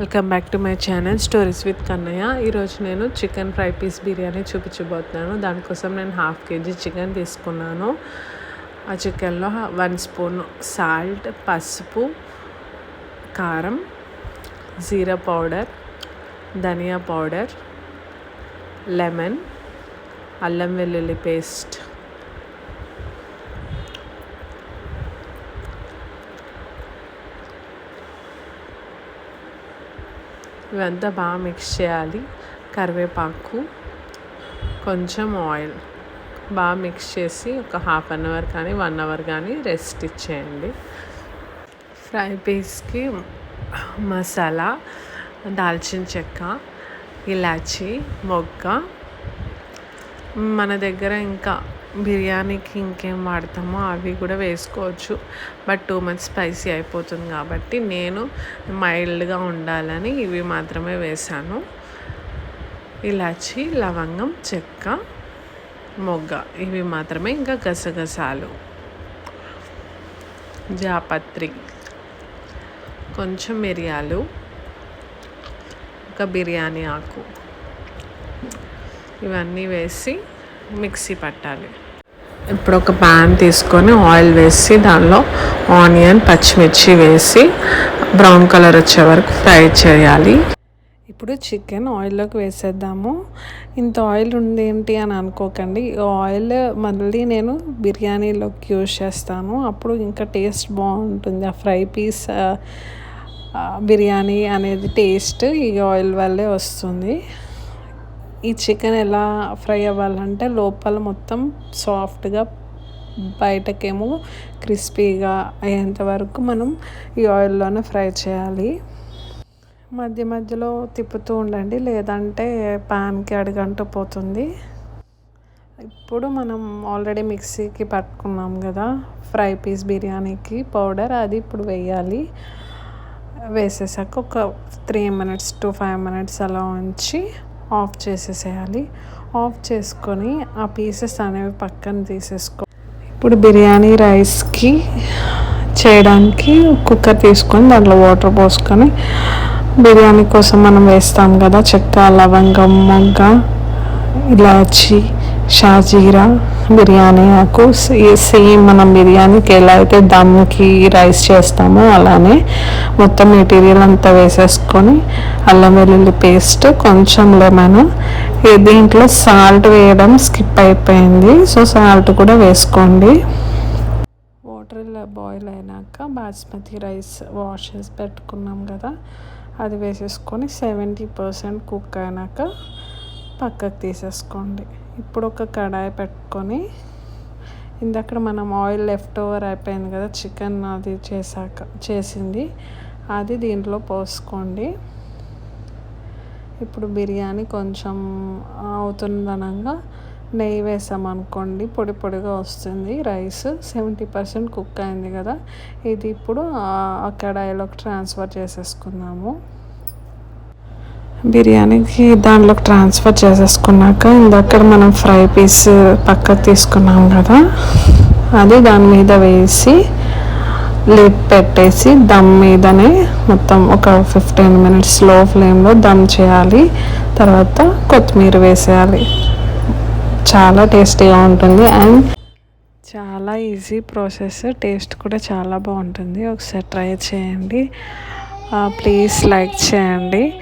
Welcome back to my channel stories with Kannayya ఈరోజు నేను chicken fry piece biryani చూపించబోతున్నాను. దానికోసం నేను హాఫ్ కేజీ చికెన్ తీసుకున్నాను. ఆ చికెన్లో వన్ స్పూన్ సాల్ట్ పసుపు కారం jeera powder dhania powder lemon అల్లం వెల్లుల్లి పేస్ట్ ఇవంతా బాగా మిక్స్ చేయాలి. కరివేపాకు కొంచెం ఆయిల్ బాగా మిక్స్ చేసి ఒక హాఫ్ అన్ అవర్ కానీ వన్ అవర్ కానీ రెస్ట్ ఇచ్చేయండి. ఫ్రై పీస్కి మసాలా దాల్చిన చెక్క ఇలాచి మొగ్గ. మన దగ్గర ఇంకా బిర్యానీకి ఇంకేం వాడతామో అవి కూడా వేసుకోవచ్చు. బట్ టూ మచ్ స్పైసీ అయిపోతుంది కాబట్టి నేను మైల్డ్గా ఉండాలని ఇవి మాత్రమే వేసాను. ఇలాచి లవంగం చెక్క మొగ్గ ఇవి మాత్రమే ఇంకా గసగసాలు. జాపత్రి కొంచెం మిరియాలు ఒక బిర్యానీ ఆకు. ఇవన్నీ వేసి మిక్సీ పట్టాలి. ఇప్పుడు ఒక ప్యాన్ తీసుకొని ఆయిల్ వేసి దానిలో ఆనియన్ పచ్చిమిర్చి వేసి బ్రౌన్ కలర్ వచ్చే వరకు ఫ్రై చేయాలి. ఇప్పుడు చికెన్ ఆయిల్లోకి వేసేద్దాము. ఇంత ఆయిల్ ఉంది ఏంటి అని అనుకోకండి. ఈ ఆయిల్ మళ్ళీ నేను బిర్యానీలోకి యూజ్ చేస్తాను. అప్పుడు ఇంకా టేస్ట్ బాగుంటుంది. ఆ ఫ్రై పీస్ బిర్యానీ అనేది టేస్ట్ ఈ ఆయిల్ వల్లే వస్తుంది. ఈ చికెన్ ఎలా ఫ్రై అవ్వాలంటే లోపల మొత్తం సాఫ్ట్గా బయటకేమో క్రిస్పీగా అయ్యేంత వరకు మనం ఈ ఆయిల్లోనే ఫ్రై చేయాలి. మధ్య మధ్యలో తిప్పుతూ ఉండండి లేదంటే ప్యాన్కి అడుగంటూ పోతుంది. ఇప్పుడు మనం ఆల్రెడీ మిక్సీకి పట్టుకున్నాం కదా ఫ్రై పీస్ బిర్యానీకి పౌడర్ అది ఇప్పుడు వేయాలి. వేసేసాక ఒక three minutes to five minutes అలా ఉంచి ఆఫ్ చేసేసేయాలి. ఆఫ్ చేసుకొని ఆ పీసెస్ అనేవి పక్కన తీసేసుకో. ఇప్పుడు బిర్యానీ రైస్కి చేయడానికి కుక్కర్ తీసుకొని దాంట్లో వాటర్ పోసుకొని బిర్యానీ కోసం మనం వేస్తాం కదా చెక్క లవంగం మొగ్గ ఇలాచి షాజీరా బిర్యానీ ఆకు సేమ్ మనం బిర్యానీకి ఎలా అయితే దమ్కి రైస్ చేస్తామో అలానే మొత్తం మెటీరియల్ అంతా వేసేసుకొని అల్లం వెల్లుల్లి పేస్ట్ కొంచెం లెమన్. దీంట్లో సాల్ట్ వేయడం స్కిప్ అయిపోయింది. సో సాల్ట్ కూడా వేసుకోండి. వాటర్ ఇలా బాయిల్ అయినాక బాస్మతి రైస్ వాష్ చేసి పెట్టుకున్నాం కదా అది వేసేసుకొని సెవెంటీ పర్సెంట్ కుక్ అయినాక పక్కకు తీసేసుకోండి. ఇప్పుడు ఒక కడాయి పెట్టుకొని ఇందక్కడ మనం ఆయిల్ లెఫ్ట్ ఓవర్ అయిపోయింది కదా చికెన్ అది చేశాక చేసింది. అది దీంట్లో పోసుకోండి. ఇప్పుడు బిర్యానీ కొంచెం అవుతుందనంగా నెయ్యి వేసామనుకోండి పొడి పొడిగా వస్తుంది. రైస్ సెవెంటీ పర్సెంట్ కుక్ అయింది కదా. ఇది ఇప్పుడు ఆ కడాయిలోకి ట్రాన్స్ఫర్ చేసేసుకున్నాము బిర్యానీకి దాంట్లోకి ట్రాన్స్ఫర్ చేసేసుకున్నాక ఇందక్కడ మనం ఫ్రై పీస్ పక్కకు తీసుకున్నాం కదా అది దాని మీద వేసి లిడ్ పెట్టేసి దమ్ మీదనే మొత్తం ఒక ఫిఫ్టీన్ మినిట్స్ స్లో ఫ్లేమ్లో దమ్ చేయాలి. తర్వాత కొత్తిమీర వేసేయాలి. చాలా టేస్టీగా ఉంటుంది అండ్ చాలా ఈజీ ప్రాసెస్. టేస్ట్ కూడా చాలా బాగుంటుంది. ఒకసారి ట్రై చేయండి. ప్లీజ్ లైక్ చేయండి.